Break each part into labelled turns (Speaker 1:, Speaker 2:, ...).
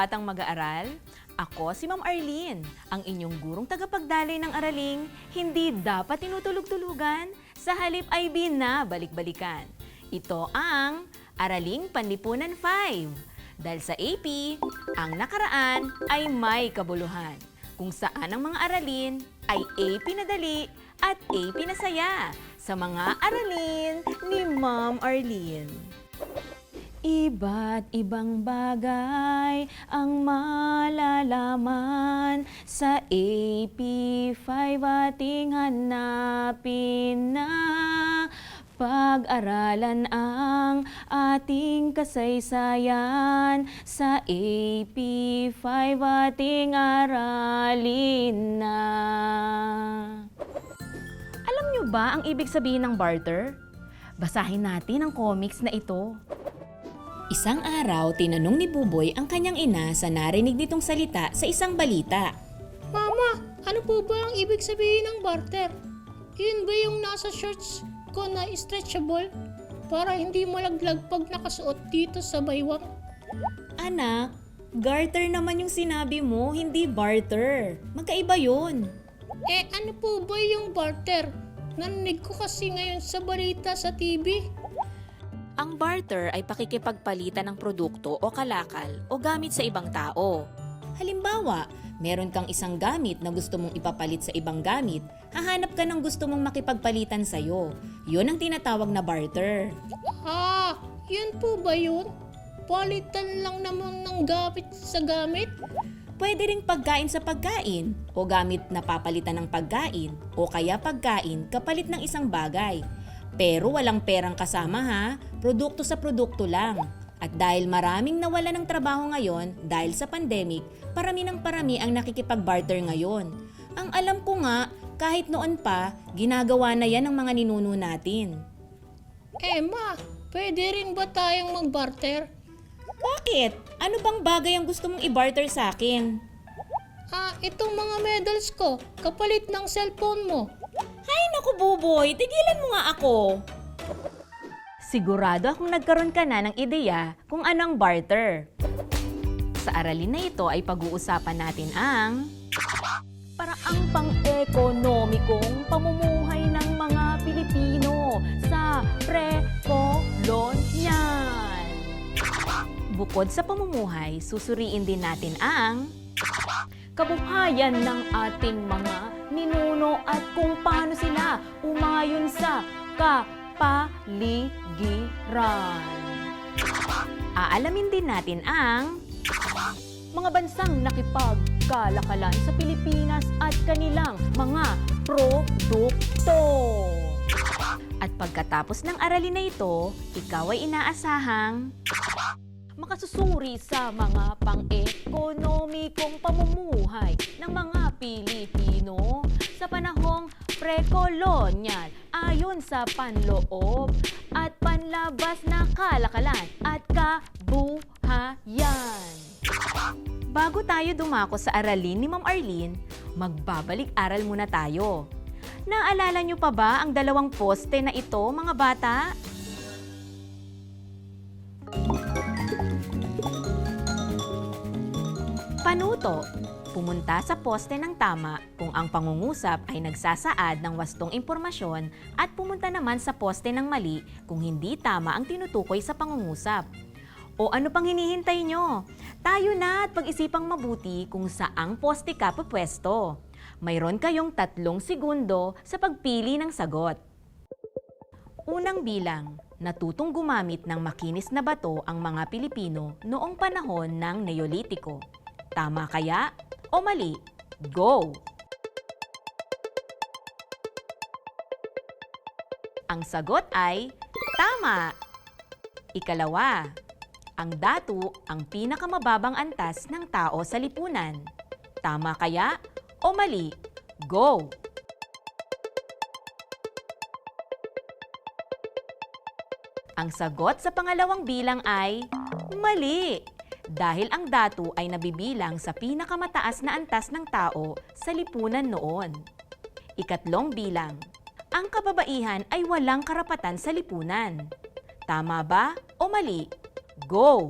Speaker 1: Batang mag-aaral? Ako si Ma'am Arlene, ang inyong gurong tagapagdalay ng araling hindi dapat tinutulog-tulugan, sa halip ay binabalik-balikan. Ito ang Araling Panlipunan 5. Dahil sa AP, ang nakaraan ay may kabuluhan. Kung saan ang mga aralin ay AP na dali at AP na saya sa mga aralin ni Ma'am Arlene. Iba't ibang bagay ang malalaman sa AP5 ating hanapin na pag-aralan ang ating kasaysayan sa AP5 ating aralin na. Alam nyo ba ang ibig sabihin ng barter? Basahin natin ang comics na ito. Isang araw, tinanong ni Buboy ang kanyang ina sa narinig nitong salita sa isang balita.
Speaker 2: Mama, ano po ba ang ibig sabihin ng barter? Yun ba yung nasa shorts ko na stretchable? Para hindi malaglag pag nakasuot dito sa baywang?
Speaker 1: Anak, garter naman yung sinabi mo, hindi barter. Magkaiba yun.
Speaker 2: Eh ano po ba yung barter? Narinig ko kasi ngayon sa balita sa TV.
Speaker 1: Ang barter ay pakikipagpalitan ng produkto o kalakal o gamit sa ibang tao. Halimbawa, meron kang isang gamit na gusto mong ipapalit sa ibang gamit, hahanap ka ng gusto mong makipagpalitan sa'yo. Yun ang tinatawag na barter.
Speaker 2: Ah, yun po ba yun? Palitan lang naman ng gamit sa gamit?
Speaker 1: Pwede ring pagkain sa pagkain o gamit na papalitan ng pagkain o kaya pagkain kapalit ng isang bagay. Pero walang perang kasama ha, produkto sa produkto lang. At dahil maraming nawala ng trabaho ngayon dahil sa pandemic, parami ng parami ang nakikipag-barter ngayon. Ang alam ko nga, kahit noon pa, ginagawa na yan ng mga ninuno natin.
Speaker 2: Eh ma, pwede rin ba tayong mag-barter?
Speaker 1: Bakit? Ano bang bagay ang gusto mong i-barter sa akin?
Speaker 2: Ah, itong mga medals ko, kapalit ng cellphone mo.
Speaker 1: Ay, naku buboy, tigilan mo nga ako. Sigurado akong nagkaroon ka na ng ideya kung ano ang barter. Sa aralin na ito ay pag-uusapan natin ang paraang pang-ekonomikong pamumuhay ng mga Pilipino sa pre-kolonyal. Bukod sa pamumuhay, susuriin din natin ang kabuhayan ng ating mga ninuno at kung paano sila umayon sa kapaligiran. Aalamin din natin ang mga bansang nakipagkalakalan sa Pilipinas at kanilang mga produkto. At pagkatapos ng aralin na ito, ikaw ay inaasahang makasusuri sa mga pang-ekonomikong pamumuhay ng mga Pilipino sa panahong pre-kolonyal ayon sa panloob at panlabas na kalakalan at kabuhayan. Bago tayo dumako sa aralin ni Ma'am Arlene, magbabalik-aral muna tayo. Naalala niyo pa ba ang dalawang poste na ito, mga bata? Panuto. Pumunta sa poste ng tama kung ang pangungusap ay nagsasaad ng wastong impormasyon at pumunta naman sa poste ng mali kung hindi tama ang tinutukoy sa pangungusap. O ano pang hinihintay nyo? Tayo na at pag-isipang mabuti kung saang poste ka pupwesto. Mayroon kayong tatlong segundo sa pagpili ng sagot. Unang bilang, natutong gumamit ng makinis na bato ang mga Pilipino noong panahon ng Neolitiko. Tama kaya o mali? Go! Ang sagot ay tama. Ikalawa, ang datu ang pinakamababang antas ng tao sa lipunan. Tama kaya o mali? Go! Ang sagot sa pangalawang bilang ay mali dahil ang dato ay nabibilang sa pinakamataas na antas ng tao sa lipunan noon. Ikatlong bilang, ang kababaihan ay walang karapatan sa lipunan. Tama ba o mali? Go!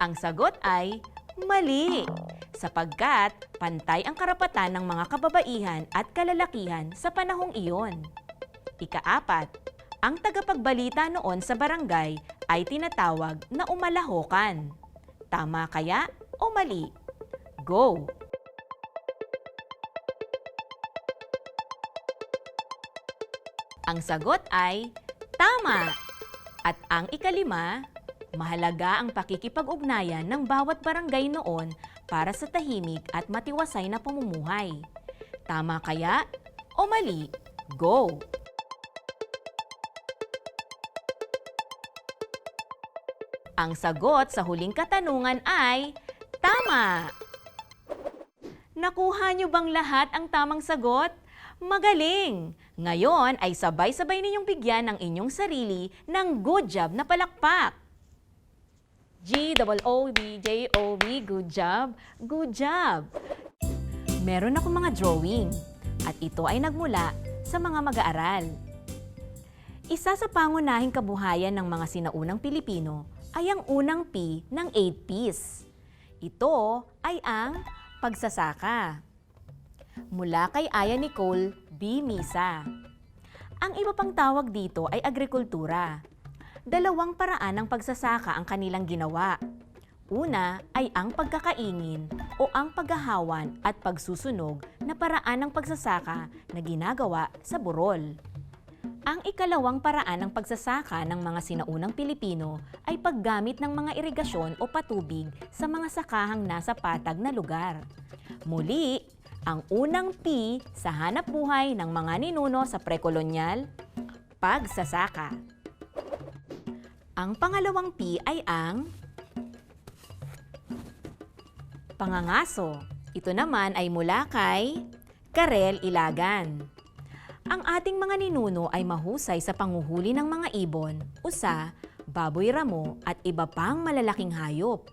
Speaker 1: Ang sagot ay mali, sapagkat pantay ang karapatan ng mga kababaihan at kalalakihan sa panahong iyon. Ikaapat, ang tagapagbalita noon sa barangay ay tinatawag na umalahokan. Tama kaya o mali? Go! Ang sagot ay tama. At ang ikalima, mahalaga ang pakikipag-ugnayan ng bawat barangay noon para sa tahimik at matiwasay na pamumuhay. Tama kaya o mali? Go! Ang sagot sa huling katanungan ay tama. Nakuha niyo bang lahat ang tamang sagot? Magaling! Ngayon ay sabay-sabay ninyong bigyan ng inyong sarili ng good job na palakpak. G-O-O-B-J-O-B, good job, good job. Meron ako mga drawing at ito ay nagmula sa mga mag-aaral. Isa sa pangunahing kabuhayan ng mga sinaunang Pilipino ay ang unang P ng 8 Ps. Ito ay ang pagsasaka. Mula kay Aya Nicole B. Misa. Ang iba pang tawag dito ay agrikultura. Dalawang paraan ng pagsasaka ang kanilang ginawa. Una ay ang pagkakaingin o ang paghahawan at pagsusunog na paraan ng pagsasaka na ginagawa sa burol. Ang ikalawang paraan ng pagsasaka ng mga sinaunang Pilipino ay paggamit ng mga irigasyon o patubig sa mga sakahang nasa patag na lugar. Muli, ang unang P sa hanap buhay ng mga ninuno sa prekolonyal, pagsasaka. Ang pangalawang P ay ang pangangaso. Ito naman ay mula kay Karel Ilagan. Ang ating mga ninuno ay mahusay sa panguhuli ng mga ibon, usa, baboy ramo at iba pang malalaking hayop.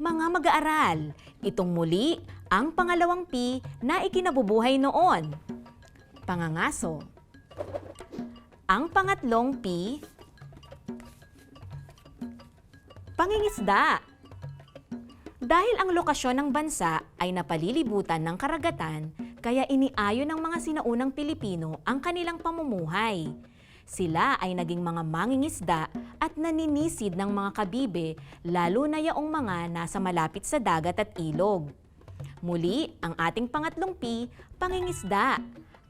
Speaker 1: Mga mag-aaral, itong muli ang pangalawang P na ikinabubuhay noon. Pangangaso. Ang pangatlong P, pangingisda. Dahil ang lokasyon ng bansa ay napalilibutan ng karagatan, kaya iniayon ng mga sinaunang Pilipino ang kanilang pamumuhay. Sila ay naging mga mangingisda at naninisid ng mga kabibe, lalo na yaong mga nasa malapit sa dagat at ilog. Muli, ang ating pangatlong P, pangingisda.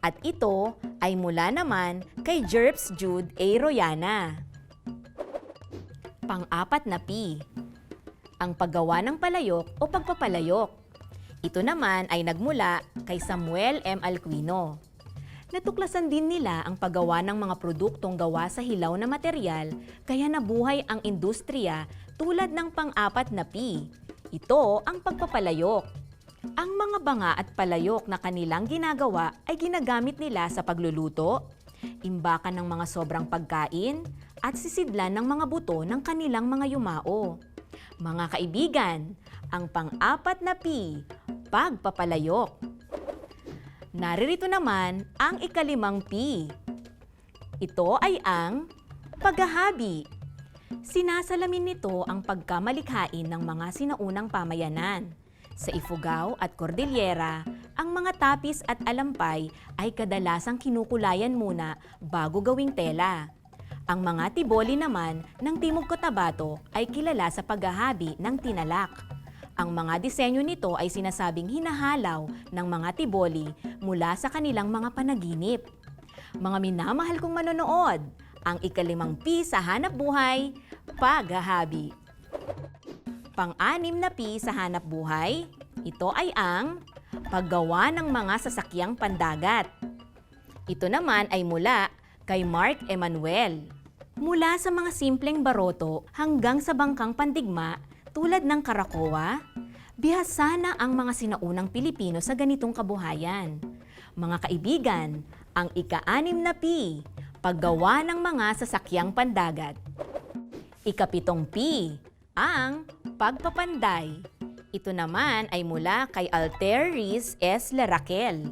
Speaker 1: At ito ay mula naman kay Jerps Jude A. Royana. Pang-apat na P, ang paggawa ng palayok o pagpapalayok. Ito naman ay nagmula kay Samuel M. Alquino. Natuklasan din nila ang paggawa ng mga produktong gawa sa hilaw na material kaya nabuhay ang industriya tulad ng pang-apat na P. Ito ang pagpapalayok. Ang mga banga at palayok na kanilang ginagawa ay ginagamit nila sa pagluluto, imbakan ng mga sobrang pagkain, at sisidlan ng mga buto ng kanilang mga yumao. Mga kaibigan, ang pang-apat na P, pagpapalayok. Naririto naman ang ikalimang P. Ito ay ang paghahabi. Sinasalamin nito ang pagkamalikhain ng mga sinaunang pamayanan. Sa Ifugao at Cordillera, ang mga tapis at alampay ay kadalasang kinukulayan muna bago gawing tela. Ang mga tiboli naman ng Timog Cotabato ay kilala sa paghahabi ng tinalak. Ang mga disenyo nito ay sinasabing hinahalaw ng mga tiboli mula sa kanilang mga panaginip. Mga minamahal kong manonood, ang ikalimang P sa hanap buhay, paghahabi. Pang-anim na P sa hanap buhay, ito ay ang paggawa ng mga sasakyang pandagat. Ito naman ay mula kay Mark Emanuel. Mula sa mga simpleng baroto hanggang sa bangkang pandigma tulad ng karakoa, bihasa na ang mga sinaunang Pilipino sa ganitong kabuhayan. Mga kaibigan, ang ika-anim na P, paggawa ng mga sasakyang pandagat. Ikapitong P, ang pagpapanday. Ito naman ay mula kay Alter Riz S. Laraquel.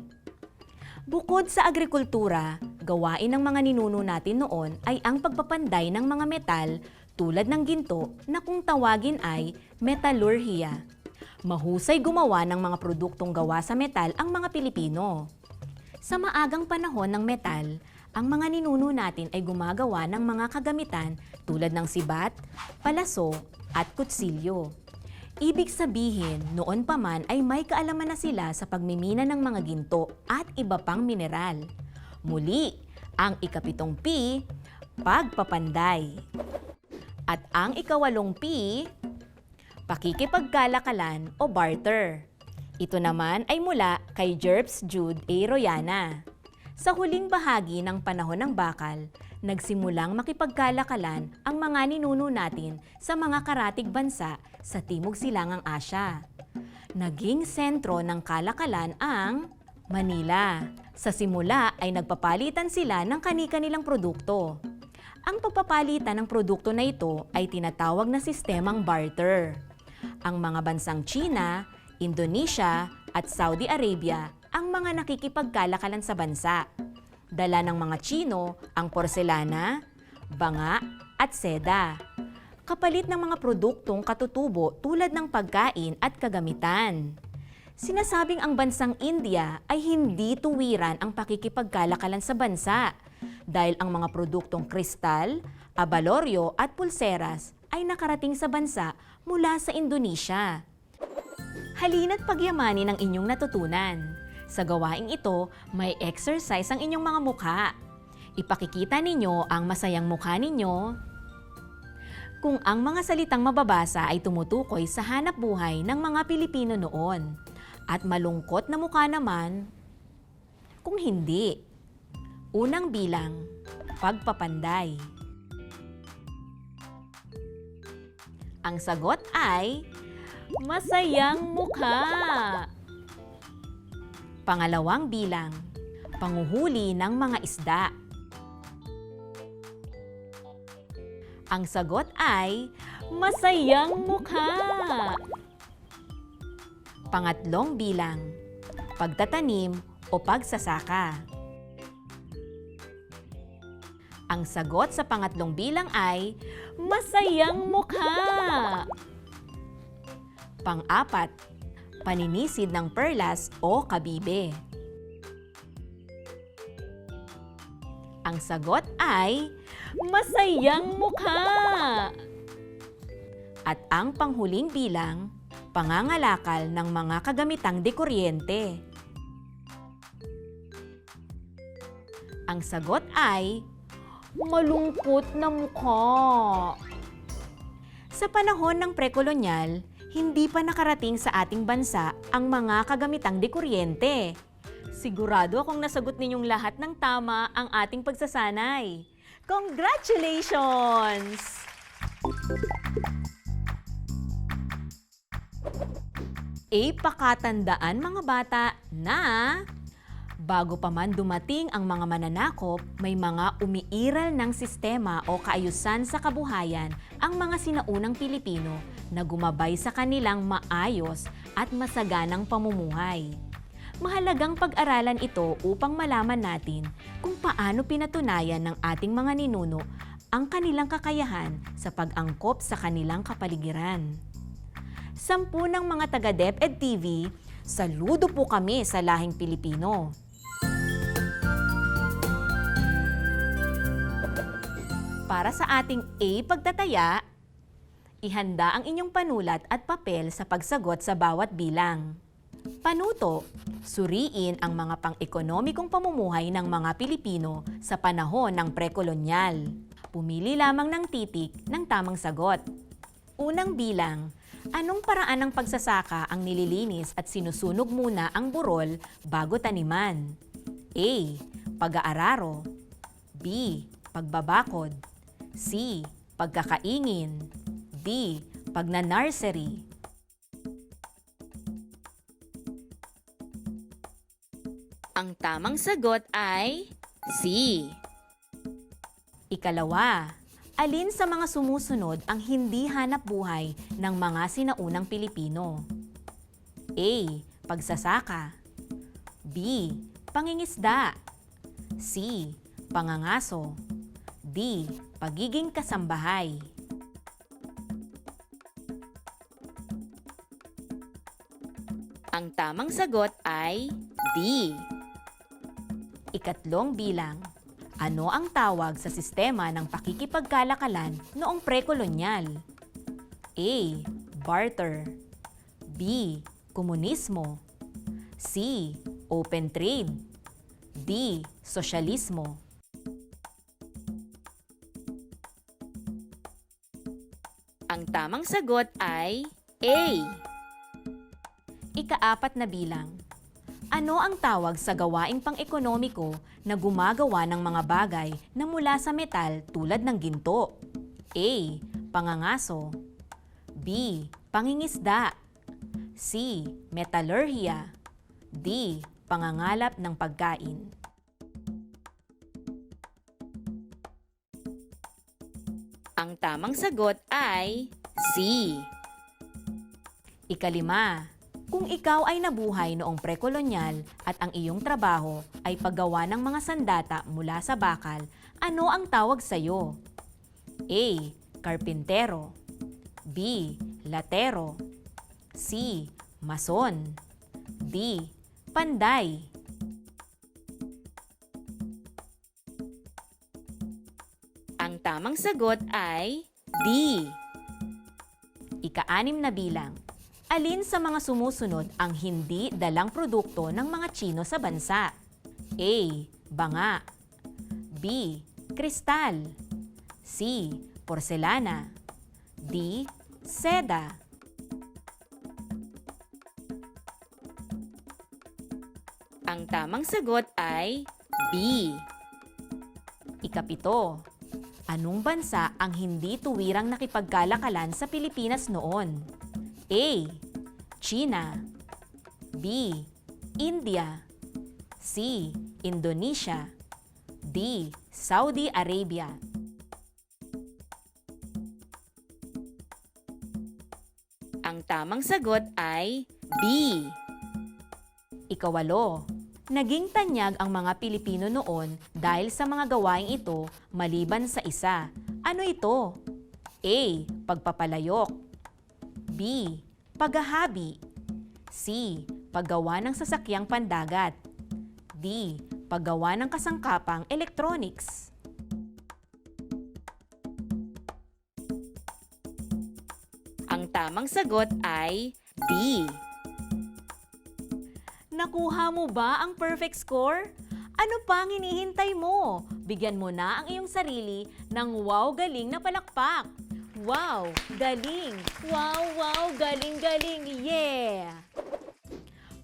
Speaker 1: Bukod sa agrikultura, gawain ng mga ninuno natin noon ay ang pagpapanday ng mga metal tulad ng ginto na kung tawagin ay metallurhiya. Mahusay gumawa ng mga produktong gawa sa metal ang mga Pilipino. Sa maagang panahon ng metal, ang mga ninuno natin ay gumagawa ng mga kagamitan tulad ng sibat, palaso, at kutsilyo. Ibig sabihin, noon pa man ay may kaalaman na sila sa pagmimina ng mga ginto at iba pang mineral. Muli, ang ikapitong P, pagpapanday. At ang ikawalong P, pakikipagkalakalan o barter. Ito naman ay mula kay Jerps Jude A. Royana. Sa huling bahagi ng panahon ng bakal, nagsimulang makipagkalakalan ang mga ninuno natin sa mga karatig bansa sa Timog Silangang Asya. Naging sentro ng kalakalan ang Manila. Sa simula ay nagpapalitan sila ng kani-kanilang produkto. Ang pagpapalitan ng produkto na ito ay tinatawag na sistemang barter. Ang mga bansang China, Indonesia at Saudi Arabia ang mga nakikipagkalakalan sa bansa. Dala ng mga Chino ang porselana, banga at seda. Kapalit ng mga produktong katutubo tulad ng pagkain at kagamitan. Sinasabing ang bansang India ay hindi tuwiran ang pakikipagkalakalan sa bansa dahil ang mga produktong kristal, abaloryo at pulseras ay nakarating sa bansa mula sa Indonesia. Halina't pagyamanin ang inyong natutunan. Sa gawaing ito, may exercise ang inyong mga mukha. Ipakikita ninyo ang masayang mukha ninyo. Kung ang mga salitang mababasa ay tumutukoy sa hanap buhay ng mga Pilipino noon at malungkot na mukha naman, kung hindi. Unang bilang, pagpapanday. Ang sagot ay masayang mukha. Pangalawang bilang, panguhuli ng mga isda. Ang sagot ay masayang mukha. Pangatlong bilang, pagtatanim o pagsasaka. Ang sagot sa pangatlong bilang ay masayang mukha. Pang-apat, paninisid ng perlas o kabibe. Ang sagot ay masayang mukha. At ang panghuling bilang, pangangalakal ng mga kagamitang dekuryente. Ang sagot ay malungkot na mukha. Sa panahon ng prekolonyal, hindi pa nakarating sa ating bansa ang mga kagamitang dekuryente. Sigurado akong nasagot ninyong lahat ng tama ang ating pagsasanay. Congratulations! E pakatandaan mga bata na bago pa man dumating ang mga mananakop, may mga umiiral ng sistema o kaayusan sa kabuhayan ang mga sinaunang Pilipino na gumabay sa kanilang maayos at masaganang pamumuhay. Mahalagang pag-aralan ito upang malaman natin kung paano pinatunayan ng ating mga ninuno ang kanilang kakayahan sa pag-angkop sa kanilang kapaligiran. Sampu ng mga taga DepEd TV, saludo po kami sa lahing Pilipino. Para sa ating A pagtataya, ihanda ang inyong panulat at papel sa pagsagot sa bawat bilang. Panuto, suriin ang mga pang-ekonomikong pamumuhay ng mga Pilipino sa panahon ng prekolonyal. Pumili lamang ng titik ng tamang sagot. Unang bilang, anong paraan ng pagsasaka ang nililinis at sinusunog muna ang burol bago taniman? A. Pag-aararo B. Pagbabakod C. Pagkakaingin D. Pagnanursery Ang tamang sagot ay C. Ikalawa, alin sa mga sumusunod ang hindi hanap buhay ng mga sinaunang Pilipino? A. Pagsasaka B. Pangingisda C. Pangangaso D. Pagiging kasambahay. Ang tamang sagot ay D. Ikatlong bilang. Ano ang tawag sa sistema ng pakikipagkalakalan noong prekolonyal? A. Barter B. Komunismo C. Open trade D. Sosyalismo tamang sagot ay A. Ikaapat na bilang. Ano ang tawag sa gawaing pang-ekonomiko na gumagawa ng mga bagay na mula sa metal tulad ng ginto? A. Pangangaso B. Pangingisda C. Metallurgia D. Pangangalap ng pagkain tamang sagot ay C. Ikalima, kung ikaw ay nabuhay noong prekolonyal at ang iyong trabaho ay paggawa ng mga sandata mula sa bakal, ano ang tawag sa iyo? A. Karpintero B. Latero C. Mason D. Panday tamang sagot ay D. Ika-anim na bilang. Alin sa mga sumusunod ang hindi dalang produkto ng mga Chino sa bansa? A. Banga B. Kristal C. Porselana D. Seda Ang tamang sagot ay B. Ikapito. Anong bansa ang hindi tuwirang nakipagkalakalan sa Pilipinas noon? A. China B. India C. Indonesia D. Saudi Arabia Ang tamang sagot ay B. Ikawalo, naging tanyag ang mga Pilipino noon dahil sa mga gawaing ito maliban sa isa. Ano ito? A. Pagpapalayok B. Paghahabi C. Paggawa ng sasakyang pandagat D. Paggawa ng kasangkapang electronics Ang tamang sagot ay D. Nakuha mo ba ang perfect score? Ano pa ang hinihintay mo? Bigyan mo na ang iyong sarili ng wow galing na palakpak. Wow, galing! Wow, wow, galing, galing! Yeah!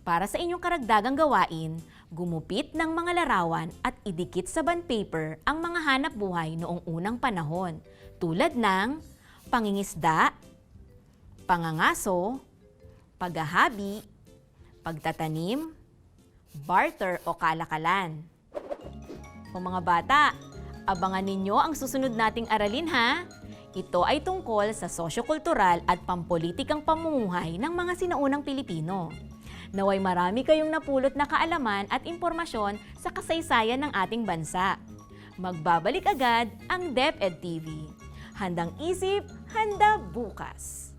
Speaker 1: Para sa inyong karagdagang gawain, gumupit ng mga larawan at idikit sa bond paper ang mga hanap buhay noong unang panahon tulad ng pangingisda, pangangaso, paghahabi, pagtatanim, barter o kalakalan. O mga bata, abangan ninyo ang susunod nating aralin ha. Ito ay tungkol sa sosyokultural at pampolitikang pamumuhay ng mga sinaunang Pilipino. Naway marami kayong napulot na kaalaman at impormasyon sa kasaysayan ng ating bansa. Magbabalik agad ang DepEd TV. Handang isip, handa bukas.